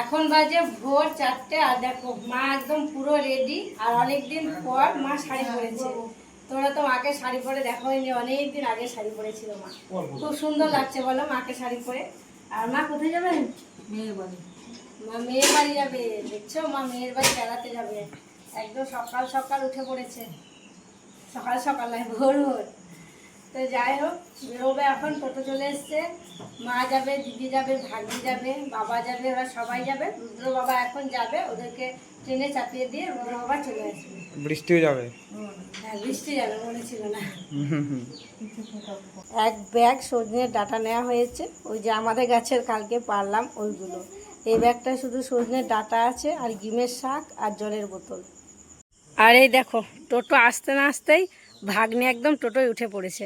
এখন বাজে ভোর চারটে আর দেখো মা একদম পুরো রেডি আর অনেকদিন পর মা শাড়ি পরেছে। তোমরা তো মাকে শাড়ি পরে দেখো হয়নি অনেকদিন আগে শাড়ি পরেছিল মা। খুব সুন্দর লাগছে বলো মাকে শাড়ি পরে। আর মা কোথায় যাবেন মেয়ের বাড়ি। মা মেয়ের বাড়ি যাবে দেখছ? মা মেয়ের বাড়ি বেড়াতে যাবে। একদম সকাল সকাল উঠে পড়েছে। সকাল সকাল নয় ভোর ভোর। তো যাই হোক বেরোবে এখন টোটো চলে এসছে। মা যাবে দিদি যাবে ভাগ্নি যাবে বাবা যাবে ওরা সবাই যাবে। রুদ্র বাবা এখন যাবে ওদেরকে ট্রেনে চাপিয়ে দিয়ে রুদ্র বাবা চলে আসবে। বৃষ্টিও যাবে? হ্যাঁ বৃষ্টি যাবে মনে ছিল না। এক ব্যাগ সজনের ডাটা নেওয়া হয়েছে। ওই যে আমাদের গাছের কালকে পারলাম ওইগুলো। এই ব্যাগটা শুধু সজনের ডাটা আছে আর গিমের শাক আর জলের বোতল। আর এই দেখো টোটো আসতে না আসতেই ভাগ্নে একদম টোটোয় উঠে পড়েছে।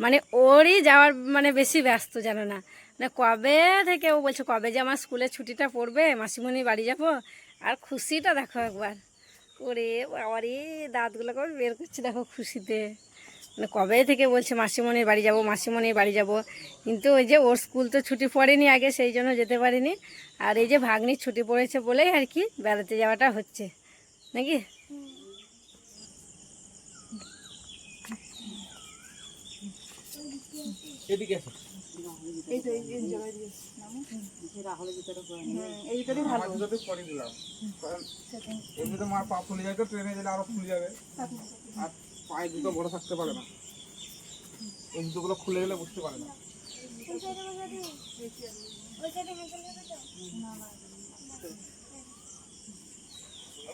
মানে ওরই যাওয়ার মানে বেশি ব্যস্ত, জানো না? মানে কবে থেকে ও বলছে, কবে যে আমার স্কুলের ছুটিটা পড়বে মাসিমণি বাড়ি যাব, আর খুশিটা দেখো একবার। ওরে বাবারে দাঁতগুলো কবে বের করছে দেখো খুশিতে। মানে কবে থেকে বলছে, মাসিমণির বাড়ি যাব, মাসিমণির বাড়ি যাব। কিন্তু ওই যে ওর স্কুল তো ছুটি পড়েনি আগে, সেই জন্য যেতে পারিনি। আর এই যে ভাগ্নির ছুটি পড়েছে বলেই আর কি বেড়াতে যাওয়াটা হচ্ছে। নাকি? এদিকে আসো। রাহুলের ভিতরে করে আমার জুতোতে পরে দিলাম কারণ এমনিতে মার পা ফুলে যায় তো ট্রেনে গেলে আরও ফুলে যাবে। আর পায়ে জুতো বড় থাকতে পারে না। এই জুতোগুলো খুলে গেলে বুঝতে পারে না।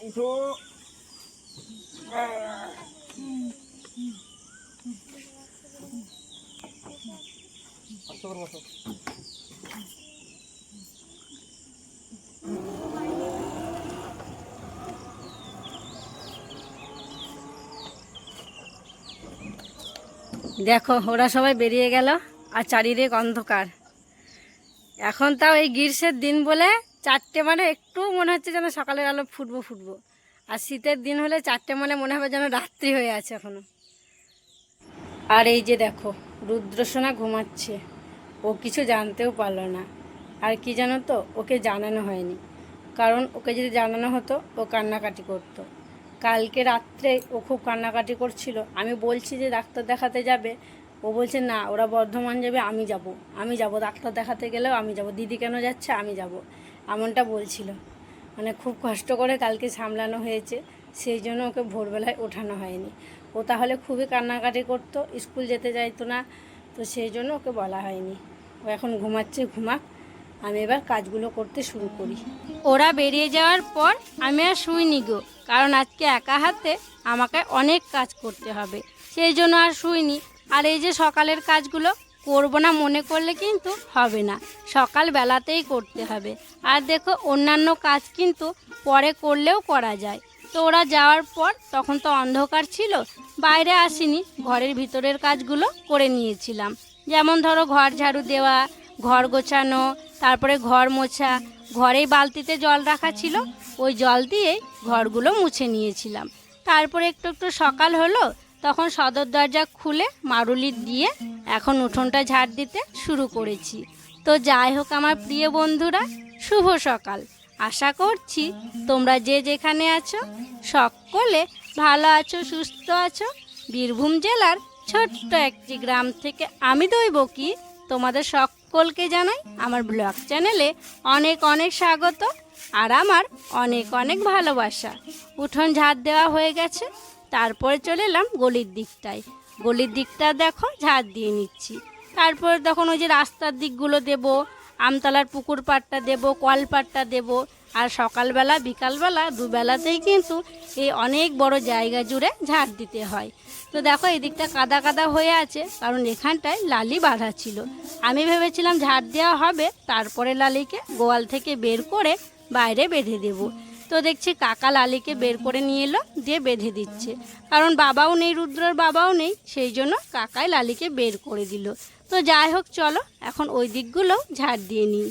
উঠো। দেখো, ওরা সবাই বেরিয়ে গেল আর চারিদিক অন্ধকার। এখন তাও এই গ্রীষ্মের দিন বলে চারটে মানে একটু মনে হচ্ছে যেন সকালের আলো ফুটবো ফুটবো। আর শীতের দিন হলে চারটে মানে মনে হবে যেন রাত্রি হয়ে আছে এখনও। আর এই যে দেখো রুদ্রসোনা ঘুমাচ্ছে। ও কিছু জানতেও পারল না। আর কি জানো তো, ওকে জানানো হয়নি। কারণ ওকে যদি জানানো হতো, ও কান্নাকাটি করতো। কালকে রাত্রে ও খুব কান্নাকাটি করছিল। আমি বলছি যে, ডাক্তার দেখাতে যাবে? ও বলছে, না, ওরা বর্ধমান যাবে, আমি যাব। আমি যাব, ডাক্তার দেখাতে গেলেও আমি যাব। দিদি কেন যাচ্ছে, আমি যাব। এমনটা বলছিল। মানে খুব কষ্ট করে কালকে সামলানো হয়েছে। সেই জন্য ওকে ভোরবেলায় ওঠানো হয়নি। ও তাহলে খুবই কান্নাকাটি করতো, স্কুল যেতে চাইতো না, তো সেই জন্য ওকে বলা হয়নি। ও এখন ঘুমাচ্ছে, ঘুমাক, আমি এবার কাজগুলো করতে শুরু করি। ওরা বেরিয়ে যাওয়ার পর আমি আর শুইনি গো, কারণ আজকে একা হাতে আমাকে অনেক কাজ করতে হবে। সেই জন্য আর শুইনি। আর এই যে সকালের কাজগুলো করব না মনে করলে কিন্তু হবে না, সকাল বেলাতেই করতে হবে। আর দেখো অন্যান্য কাজ কিন্তু পরে করলেও করা যায়। তো ওরা যাওয়ার পর তখন তো অন্ধকার ছিল, বাইরে আসিনি, ঘরের ভিতরের কাজগুলো করে নিয়েছিলাম। যেমন ধরো ঘর ঝাড়ু দেওয়া, ঘর গোছানো, তারপরে ঘর মোছা, ঘরেই বালতিতে জল রাখা ছিল, ওই জল দিয়েই ঘরগুলো মুছে নিয়েছিলাম। তারপরে একটু একটু সকাল হলো, তখন সদর দরজা খুলে মারুলি দিয়ে এখন উঠোনটা ঝাড় দিতে শুরু করেছি। তো যাই হোক আমার প্রিয় বন্ধুরা, শুভ সকাল। আশা করছি তোমরা যে যেখানে আছো, সকলে ভালো আছো, সুস্থ আছো। বীরভূম জেলার ছোট্ট একটি গ্রাম থেকে আমি দইব কি তোমাদের সকলকে জানাই আমার ব্লগ চ্যানেলে অনেক অনেক স্বাগত আর আমার অনেক অনেক ভালোবাসা। উঠোন ঝাড় দেওয়া হয়ে গেছে, তারপরে চলে এলাম গলির দিকটায়। গলির দিকটা দেখো ঝাড় দিয়ে নিচ্ছি। তারপর তখন ওই যে রাস্তার দিকগুলো দেব আমতলার পুকুর পাড়টা দেব, কল পাড়টা দেব। আর সকালবেলা, বিকালবেলা, দুবেলাতেই কিন্তু এই অনেক বড় জায়গা জুড়ে ঝাড় দিতে হয়। তো দেখো এদিকটা কাদা কাদা হয়ে আছে, কারণ এখানটায় লালি বাঁধা ছিল। আমি ভেবেছিলাম ঝাড় দেওয়া হবে, তারপরে লালিকে গোয়াল থেকে বের করে বাইরে বেঁধে দেব। তো দেখছি কাকা লালিকে বের করে নিয়ে এলো, দিয়ে বেঁধে দিচ্ছে। কারণ বাবাও নেই, রুদ্রর বাবাও নেই, সেই জন্য কাকাই লালিকে বের করে দিল। তো যাই হোক, চলো, এখন ওই দিকগুলো ঝাড় দিয়ে নিই।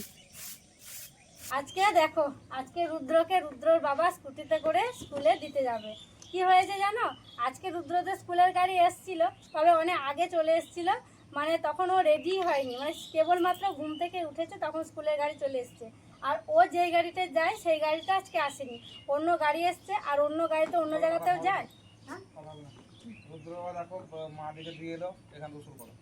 আজকে দেখো, আজকে রুদ্রকে রুদ্রর বাবা স্কুটিতে করে স্কুলে দিতে যাবে। কি হয়েছে জানো? আজকে রুদ্রদের স্কুলের গাড়ি এসছিল, তবে অনেক আগে চলে এসছিল মানে তখন ও রেডি হয়নি। মানে কেবলমাত্র ঘুম থেকে উঠেছে, তখন স্কুলের গাড়ি চলে এসছে। আর ও যেই গাড়িতে যায় সেই গাড়িটা আজকে আসেনি। অন্য গাড়ি এসছে আর অন্য গাড়িতে অন্য জায়গাতেও যায়? হ্যাঁ? কথা বলো না। রুদ্র বাবা দেখো মা দিকে দিয়ে এলো এখান থেকে করো।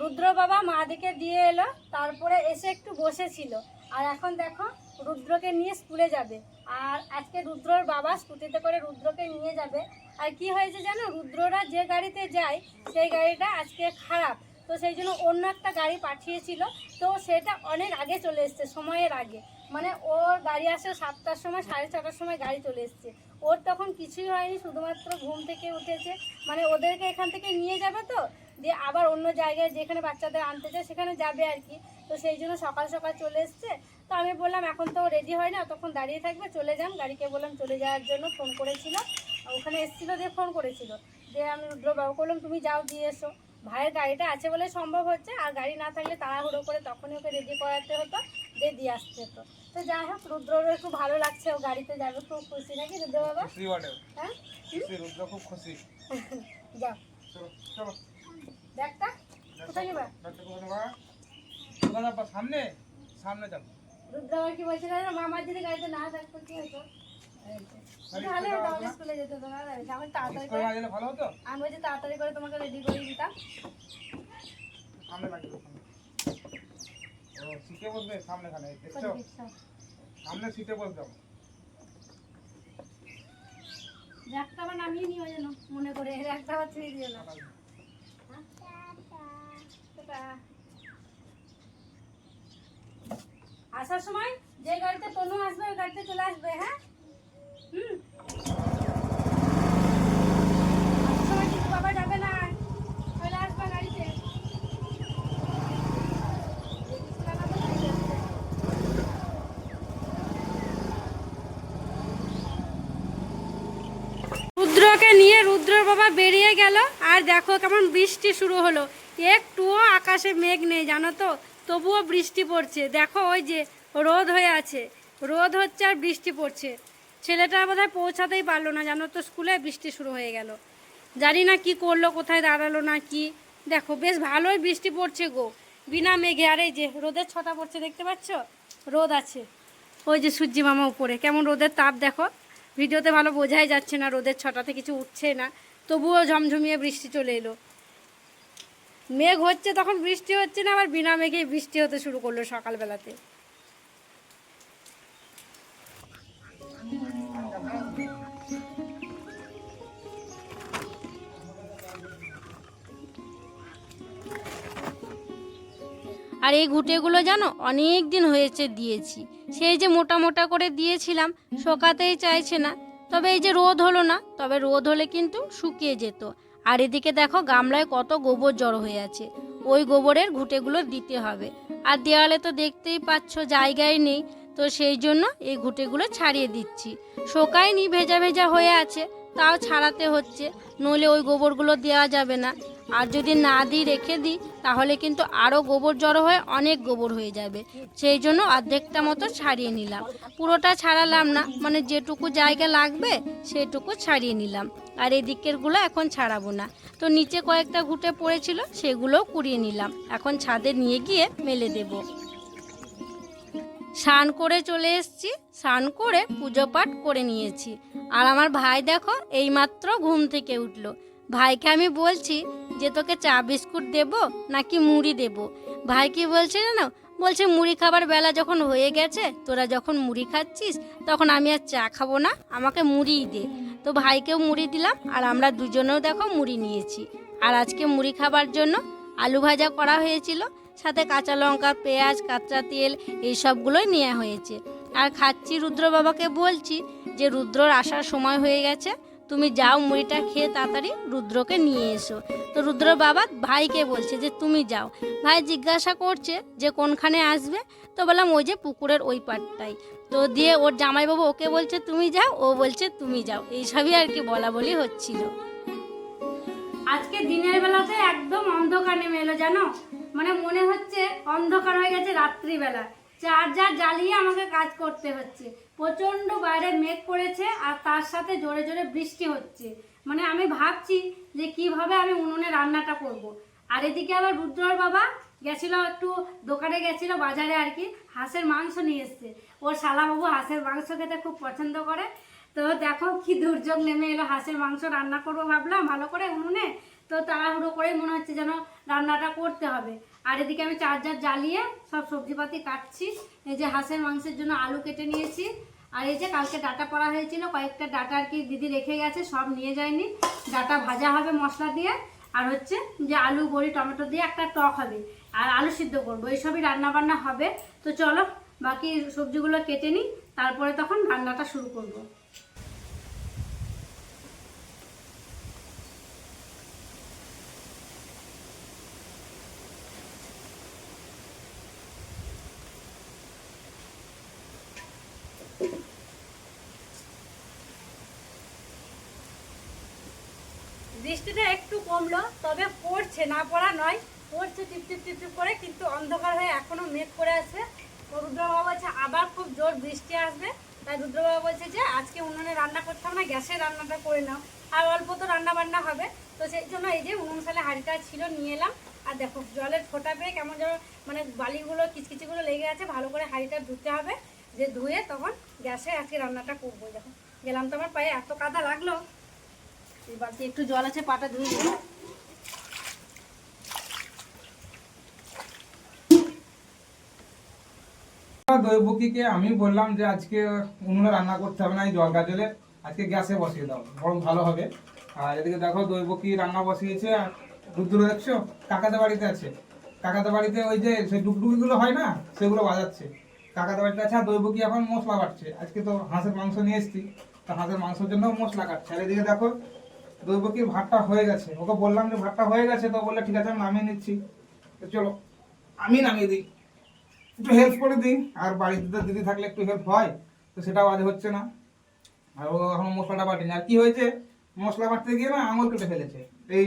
রুদ্র বাবা মা দিকে দিয়ে এলো তারপরে এসে একটু বসেছিল। আর এখন দেখো রুদ্রকে নিয়ে স্কুলে যাবে। আর আজকে রুদ্রর বাবা স্কুটিতে করে রুদ্রকে নিয়ে যাবে। আর কি হয়েছে জানো? রুদ্ররা যে গাড়িতে যায় সেই গাড়িটা আজকে খারাপ। তো সেই জন্য অন্য একটা গাড়ি পাঠিয়েছিল। তো সেটা অনেক আগে চলে এসছে, সময়ের আগে। মানে ওর গাড়ি আসে সাতটার সময়, সাড়ে ছটার সময় গাড়ি চলে এসছে। ওর তখন কিছুই হয়নি, শুধুমাত্র ঘুম থেকে উঠেছে। মানে ওদেরকে এখান থেকে নিয়ে যাবে তো, দিয়ে আবার অন্য জায়গায় যেখানে বাচ্চাদের আনতে চায় সেখানে যাবে আর কি। তো সেই জন্য সকাল সকাল চলে এসছে। তো আমি বললাম, এখন তো রেডি হয় না তখন দাঁড়িয়ে থাকবে, চলে যান। গাড়িকে বললাম, চলে যাওয়ার জন্য ফোন করেছিল। ওখানে এসেছিল, দিয়ে ফোন করেছিল। যে আমি রুদ্রবাবু করলাম তুমি যাও, দিয়ে এসো। ভাইয়ের গাড়িটা আছে বলে সম্ভব হচ্ছে আর গাড়ি না থাকলে তাড়াহুড়ো করে তখনই ওকে রেডি করাতে হতো দিয়ে দিয়ে আসতে হতো। তো যাই হোক রুদ্ররও একটু ভালো লাগছে ও গাড়িতে যাবে খুব খুশি নাকি রুদ্র বাবা? হ্যাঁ? রুদ্র খুব খুশি। যাও। চলো কোথায় যাবা? সামনে? সামনে যাব। রুদ্র কি বলছিল? মামার যদি গাড়িতে না থাকতো কি হতো? এই যে। তাহলে তাহলে স্কুলে যেতে হতো না আমি তাড়াতাড়ি করে ভালো হতো? আমি বলছি তাড়াতাড়ি করে তোমাকে রেডি করে দিতাম। সামনে ও সিটে বসবে সামনে খানে দেখছ? সামনে সিটে বসবে। একটা আবার নামিয়ে নিও যেন মনে করে। একটা আবার ছুঁয়ে দিও না। আসার সময় যে গাড়িতে তনু আসবে ওই গাড়িতে চলে আসবে হ্যাঁ? রুদ্রকে নিয়ে রুদ্রর বাবা বেরিয়ে গেল। আর দেখো কেমন বৃষ্টি শুরু হলো। একটুও আকাশে মেঘ নেই, জানো তো? তবুও বৃষ্টি পড়ছে। দেখো ওই যে রোদ হয়ে আছে। রোদ হচ্ছে আর বৃষ্টি পড়ছে। ছেলেটা বোধহয় পৌঁছাতেই পারল না, জানো তো স্কুলে বৃষ্টি শুরু হয়ে গেল। জানি না কি করল, কোথায় দাঁড়াল না কি। দেখো, বেশ ভালোই বৃষ্টি পড়ছে গো। বিনা মেঘে, আর এই যে রোদের ছটা পড়ছে, দেখতে পাচ্ছ? রোদ আছে। ওই যে সূর্যি মামা উপরে, কেমন রোদের তাপ, দেখো। ভিডিওতে ভালো বোঝাই যাচ্ছে না, রোদের ছটাতে কিছু উঠছে না। তবুও ঝমঝমিয়ে বৃষ্টি চলে এলো। মেঘ হচ্ছে, তখন বৃষ্টি হচ্ছে না, আবার বিনা মেঘেই বৃষ্টি হতে শুরু করল সকালবেলাতে। আর এই ঘুঁটেগুলো জানো অনেক দিন হয়েছে দিয়েছি। সেই যে মোটা মোটা করে দিয়েছিলাম, শোকাতেই চাইছে না। তবে এই যে রোদ হলো না, তবে রোদ হলে কিন্তু শুকিয়ে যেত। আর এদিকে দেখো গামলায় কত গোবর জড়ো হয়ে আছে। ওই গোবরের ঘুঁটেগুলো দিতে হবে। আর দেওয়ালে তো দেখতেই পাচ্ছ জায়গায় নেই। তো সেই জন্য এই ঘুঁটেগুলো ছাড়িয়ে দিচ্ছি। শোকায়নি, ভেজা ভেজা হয়ে আছে, তাও ছাড়াতে হচ্ছে। নইলে ওই গোবরগুলো দেওয়া যাবে না। আর যদি না দিই, রেখে দিই, তাহলে কিন্তু আরও গোবর জড়ো হয়ে অনেক গোবর হয়ে যাবে। সেই জন্য অর্ধেকটা মতো ছাড়িয়ে নিলাম। পুরোটা ছাড়ালাম না মানে যেটুকু জায়গা লাগবে, সেটুকু ছাড়িয়ে নিলাম। আর এই দিকেরগুলো এখন ছাড়াবো না। তো নিচে কয়েকটা ঘুটে পড়েছিল, সেগুলোও কুড়িয়ে নিলাম। এখন ছাদে নিয়ে গিয়ে মেলে দেবো। স্নান করে চলে এসেছি। স্নান করে পুজো পাঠ করে নিয়েছি। আর আমার ভাই দেখো, এইমাত্র ঘুম থেকে উঠল। ভাইকে আমি বলছি যে তোকে চা বিস্কুট দেব নাকি মুড়ি দেব? ভাই কি বলছে, জানো? বলছে, মুড়ি খাবার বেলা যখন হয়ে গেছে, তোরা যখন মুড়ি খাচ্ছিস, তখন আমি আর চা খাব না, আমাকে মুড়িই দে। তো ভাইকেও মুড়ি দিলাম, আর আমরা দুজনেও দেখো মুড়ি নিয়েছি। আর আজকে মুড়ি খাবার জন্য আলু ভাজা করা হয়েছিল, সাথে কাঁচা লঙ্কা, পেঁয়াজ, কাঁচা তেল, এই সবগুলোই নেওয়া হয়েছে। আর খাচ্ছি রুদ্র বাবাকে বলছি যে, রুদ্রর আসার সময় হয়ে গেছে তুমি যাও মুড়িটা খেয়ে তাড়াতাড়ি রুদ্রকে নিয়ে এসো। তো রুদ্র বাবা ভাইকে বলছে যে, তুমি যাও। ভাই জিজ্ঞাসা করছে যে, কোনখানে আসবে? তো বললাম, ওই যে পুকুরের ওই পাটটাই তো দিয়ে ওর জামাইবাবু ওকে বলছে, তুমি যাও? ও বলছে, তুমি যাও। এইসবই আর কি বলা বলি হচ্ছিল। আজকে দিনের বেলাতে একদম অন্ধকার নেমে এলো, জানো? মানে মনে হচ্ছে অন্ধকার হয়ে গেছে রাত্রিবেলা। চার্জার জ্বালিয়ে আমাকে কাজ করতে হচ্ছে। প্রচণ্ড বাইরে মেঘ পড়েছে আর তার সাথে জোরে জোরে বৃষ্টি হচ্ছে। মানে আমি ভাবছি যে কীভাবে আমি উনুনে রান্নাটা করব। আর এদিকে আবার রুদ্রর বাবা গেছিল একটু দোকানে গেছিল বাজারে আর কি, হাঁসের মাংস নিয়ে এসছে। ওর শালাবাবু হাঁসের মাংস খেতে খুব পছন্দ করে। তো দেখো কি দুর্যোগ নেমে এলো, হাঁসের মাংস রান্না করব ভাবলাম ভালো করে উনুনে। তো তাড়াহুড়ো করে মনে হচ্ছে যেন রান্নাটা করতে হবে। আর এদিকে আমি চার্জার জ্বালিয়ে সব সবজিপাতি কাটছি। এই যে হাঁসের মাংসের জন্য আলু কেটে নিয়েছি। আর এই যে কালকে ডাটা পড়া হয়েছিল, কয়েকটা ডাটা আর কি দিদি রেখে গেছে, সব নিয়ে যায়নি। ডাটা ভাজা হবে মশলা দিয়ে। আর হচ্ছে যে আলু, বড়ি, টমেটো দিয়ে একটা টক হবে। আর আলু সিদ্ধ করব এইসবই রান্না বান্না হবে। তো চলো, বাকি সবজিগুলো কেটে নিই, তারপরে তখন রান্নাটা শুরু করব বৃষ্টিটা একটু কমলো তবে পড়ছে না পড়া নয় পড়ছে টিপ টিপ টিপ টিপ করে কিন্তু অন্ধকার হয়ে এখনও মেঘ করে আছে। তো রুদ্রবাবু বলছে, আবার খুব জোর বৃষ্টি আসবে। তাই রুদ্রবাবু বলছে যে, আজকে উনুনে রান্না করতে হবে না গ্যাসে রান্নাটা করে নাও। আর অল্প তো রান্না বান্না হবে। তো সেই জন্য এই যে উনুন সালে হাঁড়িটা ছিল, নিয়ে এলাম। আর দেখো, জলের ফোঁটা পেয়ে কেমন যেন মানে বালিগুলো, কিচকিচিগুলো লেগে আছে। ভালো করে হাঁড়িটা ধুতে হবে। যে ধুয়ে তখন গ্যাসে আজকে রান্নাটা করব। দেখো, গেলাম তো আমার পায়ে, এত কাদা লাগল। এবার একটু জল আছে, পাটা ধুয়ে দিই দৈবকীকে আমি বললাম যে আজকে উনুনে রান্না করতে হবে না, এই জল গাজলে আজকে গ্যাসে বসিয়ে দাও, বরং ভালো হবে। আর এদিকে দেখো দৈবকী রান্না বসিয়েছে, আর রুদ্র দেখছ? কাকাদের বাড়িতে আছে। কাকাদের বাড়িতে ওই যে সেই ডুগডুগিগুলো হয় না, সেগুলো বাজাচ্ছে। কাকাদের বাড়িতে আছে, আর দৈবকী এখন মশলা বাটছে। আজকে তো হাঁসের মাংস নিয়ে এসছি, তো হাঁসের মাংসের জন্য মশলা কাটছে। আর এদিকে দেখো, দৈবকীর ভাতটা হয়ে গেছে। ওকে বললাম যে ভাতটা হয়ে গেছে, তো বললে ঠিক আছে, আমি নামিয়ে নিচ্ছি। তো চলো, আমি নামিয়ে দিই। একটু হেল্প করে দিই। আর বাড়িতে তো দিদি থাকলে একটু হেল্প হয়, তো সেটাও আজ হচ্ছে না। আর ও এখন মশলাটা বাটেনি। আর কি হয়েছে, মশলা বাটতে গিয়ে না আঙুল কেটে ফেলেছে। এই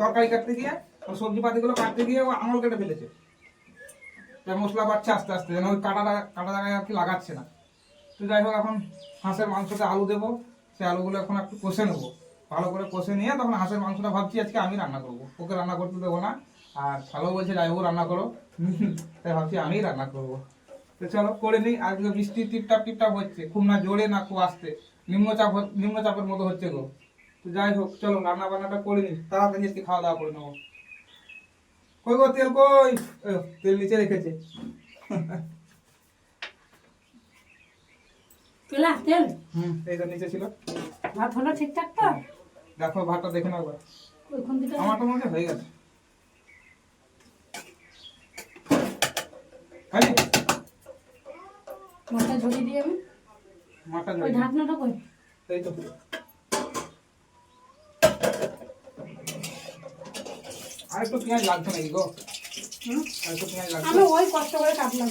তরকারি কাটতে গিয়ে ও সবজি পাতিগুলো কাটতে গিয়ে ও আঙুল কেটে ফেলেছে। মশলা বাড়ছে আস্তে আস্তে, যেন ওই কাটা কাটা জায়গায় আর কি লাগাচ্ছে না। তো যাই হোক, এখন হাঁসের মাংসতে আলু দেবো। সেই আলুগুলো এখন একটু কষে নেব। ভালো করে কষে নিয়ে তখন হাঁসের মাংসটা ভাবছি আজকে আমি রান্না করব। ওকে রান্না করতে দেবো না। আর ভালো বলছে যাই হোক রান্না করো। তাই ভাবছি আমিই রান্না করব। তো চলো করে নিই। আজকে বৃষ্টি টিপটাপ টিপটাপ হচ্ছে। খুব না জোরে না খুব আসতে। নিম্নচাপ নিম্নচাপের মতো হচ্ছে গো। তো যাই হোক চলো রান্না বান্নাটা করে নিই। তাড়াতাড়ি আজকে খাওয়া দাওয়া করে নেব। কই গো তেল কই? তেল নিচে রেখেছে। তেল? হুম নিচে ছিল। ভাত হলো ঠিকঠাক তো? দেখো ভাতটা দেখে নাও একবার। আমারটা মনে হয় হয়ে গেছে। হয়নি? মাথা ঝরিয়ে দিয়ে আমি? মাঠটা ওই ঢাকনাটা কই? এই তো। আর একটু পেঁয়াজ লাগতো নাকি গো? আর একটু পেঁয়াজ লাগতো আমি ওই কষ্ট করে কাটলাম।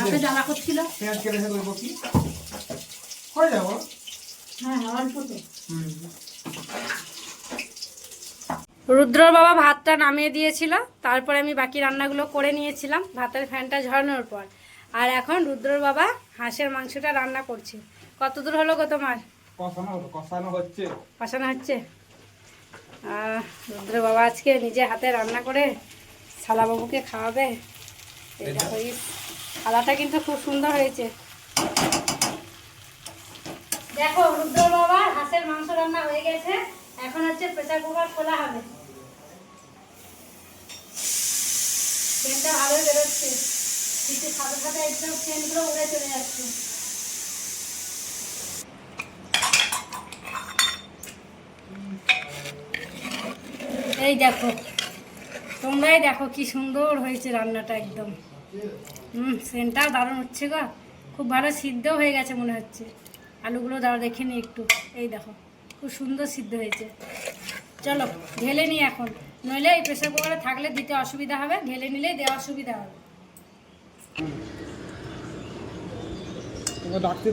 হাতে জ্বালা করছিল। পেঁয়াজ কেটে দেবো কি? হয়ে যাব। হ্যাঁ হ্যাঁ অল্প তো হুম। রুদ্রর বাবা ভাতটা নামিয়ে দিয়েছিল তারপরে আমি বাকি রান্নাগুলো করে নিয়েছিলাম ভাতের ফ্যানটা ঝরানোর পর। আর এখন রুদ্রর বাবা হাঁসের মাংসটা রান্না করছে। কত দূর হলো গো তোমার? কষানো হচ্ছে। রুদ্র বাবা আজকে নিজে হাতে রান্না করে শালাবাবুকে খাওয়াবে। থালাটা কিন্তু খুব সুন্দর হয়েছে। দেখো রুদ্র বাবা হাঁসের মাংস রান্না হয়ে গেছে। এখন হচ্ছে প্রেসার কুকার খোলা হবে। ট্রেনটা ভালোই বেরোচ্ছে। কিছু সাথে সাথে একদম ট্রেনগুলো উড়ে চলে যাচ্ছে। এই দেখো, তোমরাই দেখো কি সুন্দর হয়েছে রান্নাটা একদম। হুম, সেন্টটাও দারুণ হচ্ছে গো। খুব ভালো সিদ্ধ হয়ে গেছে মনে হচ্ছে। আলুগুলো দাঁড়া দেখে নি একটু। এই দেখো, খুব সুন্দর সিদ্ধ হয়েছে। চলো, ঢেলে নিই এখন। নইলে এই প্রেসার কুকারে থাকলে দিতে অসুবিধা হবে ঢেলে নিলেই দেওয়া অসুবিধা হবে। ডাকতে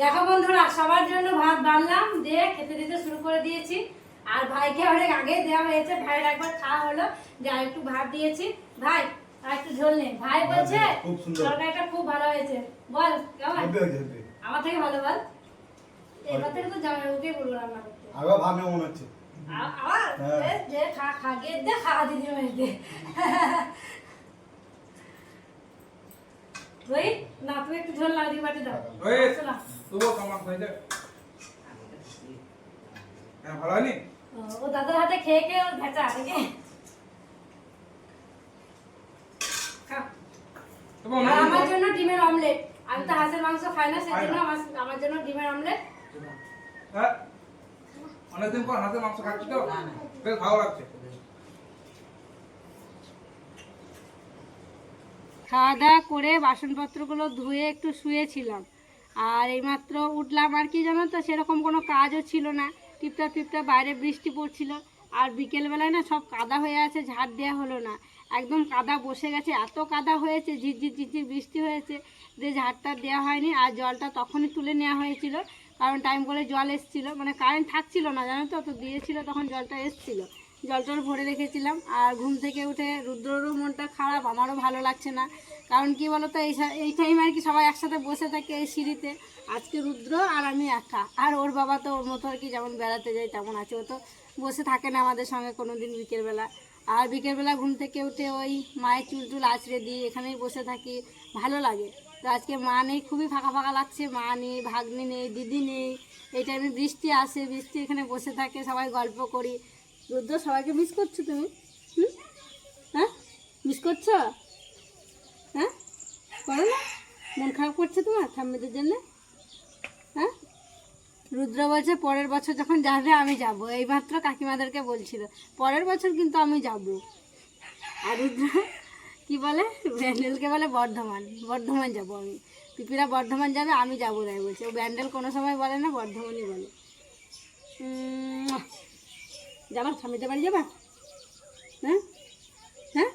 দেখো বন্ধুরা সবার জন্য ভাত বানলাম দিয়ে খেতে দিতে শুরু করে দিয়েছি। আর ভাইকে অনেক আগে দেওয়া হয়েছে। ভাইয়ের একবার খাওয়া হলো। যে আর একটু ভাত দিয়েছি। ভাই আর একটু ঝোল নেই ভাই বলছে তরকারিটা খুব ভালো হয়েছে। বল কেমন? আমার থেকে ভালো বল। থেকে তো জামাই ওকে বলব রান্না করতে। মনে হচ্ছে। আবার? হ্যাঁ। যে খা খা গিয়ে দে খা দিদি মেয়েতে ওই না তুমি একটু ঝোল লাগি বাটি দাও। ওই হয়েছে হ্যাঁ ভালো হয়নি? ও, দাদার হাতে খেয়ে খেয়ে ওর অনেকদিন আমার জন্য ডিমের অমলেট। আমি তো হাঁসের মাংস খাই না সেজন্য আমার আমার জন্য ডিমের অমলেট। হ্যাঁ অনেকদিন পর হাতে মাংস খাচ্ছি তো? বেশ ভালো লাগছে। খাওয়া দাওয়া করে বাসনপত্রগুলো ধুয়ে একটু শুয়েছিলাম। আর এইমাত্র উঠলাম আর কি জানো তো সেরকম কোনো কাজও ছিল না। টিপটা টিপটা বাইরে বৃষ্টি পড়ছিল, আর বিকেলবেলায় না সব কাদা হয়ে আছে ঝাড় দেওয়া হলো না। একদম কাদা বসে গেছে, এত কাদা হয়েছে, ঝিরঝির ঝিরঝির বৃষ্টি হয়েছে যে ঝাড়টা দেওয়া হয়নি, আর জলটা তখনই তুলে নেওয়া হয়েছিল। কারণ টাইম করে জল এসছিল মানে কারেন্ট থাকছিল না, জানো তো? তো দিয়েছিল, তখন জলটা এসছিল। জলটল ভরে রেখেছিলাম। আর ঘুম থেকে উঠে রুদ্ররও মনটা খারাপ, আমারও ভালো লাগছে না। কারণ কি বলতো, এই এই টাইমে আর কি সবাই একসাথে বসে থাকে এই সিঁড়িতে। আজকে রুদ্র আর আমি একা। আর ওর বাবা তো ওর মতো আর কি যেমন বেড়াতে যায়, তেমন আছে। ও তো বসে থাকে না আমাদের সঙ্গে কোনো দিন বিকেলবেলা। আর বিকেলবেলা ঘুম থেকে উঠে ওই মায়ের চুল টুল আছড়ে দিই এখানেই বসে থাকি। ভালো লাগে। তো আজকে মা নেই, খুবই ফাঁকা ফাঁকা লাগছে। মা নেই, ভাগ্নি নেই, দিদি নেই। এই টাইমে বৃষ্টি আসে, বৃষ্টি এখানে বসে থাকে, সবাই গল্প করি। রুদ্র, সবাইকে মিস করছ তুমি? হুম? হ্যাঁ? মিস করছ? হ্যাঁ? করো না? মন খারাপ করছে তোমার ঠাম্মিদের জন্য? হ্যাঁ? রুদ্র বলছে, পরের বছর যখন যাবে আমি যাব। এইমাত্র কাকিমাদেরকে বলছিল, পরের বছর কিন্তু আমি যাব। আর রুদ্র কি বলে? ব্যান্ডেলকে বলে, বর্ধমান বর্ধমান যাব আমি। পিপিরা, বর্ধমান যাবে, আমি যাব, তাই বলছে। ও ব্যান্ডেল কোনো সময় বলে না, বর্ধমানই বলে। যাবা স্বামীদের বাড়ি যাবা? হ্যাঁ? হ্যাঁ?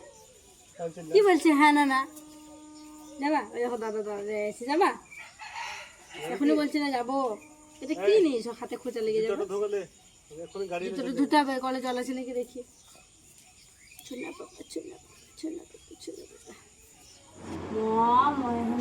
কি বলছে? হ্যাঁ না না। যাবা? ওই দেখো দাদা দাদা এসে যাবা? এখনই বলছে না যাব। এটা কি নিস ও হাতে খোঁচা লেগে যাবে? জুতোটা ধুতে হবে কলে জল আছে নাকি দেখি। ছোলা পাপা ছোলা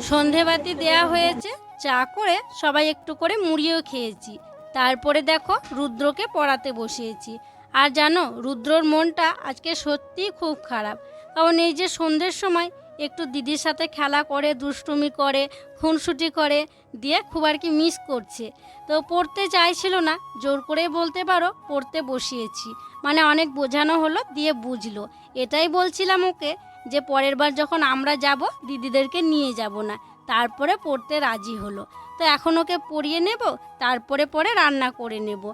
সন্ধেবাতি দেয়া হয়েছে চা করে সবাই একটু করে মুড়িও খেয়েছি। তারপরে দেখো রুদ্রকে পড়াতে বসিয়েছি। আর জানো, রুদ্রর মনটা আজকে সত্যিই খুব খারাপ। কারণ এই যে সন্ধ্যের সময় একটু দিদির সাথে খেলা করে, দুষ্টুমি করে, খুনসুটি করে, দিয়ে খুব আর কি মিস করছে। তো পড়তে চাইছিল না, জোর করে বলতে পারো, পড়তে বসিয়েছি। মানে অনেক বোঝানো হলো, দিয়ে বুঝলো। এটাই বলছিলাম ওকে যে পরের বার যখন আমরা যাব, দিদিদেরকে নিয়ে যাব না। তারপরে পড়তে রাজি হলো। তো এখন ওকে পড়িয়ে নেব, তারপরে পরে রান্না করে নেব।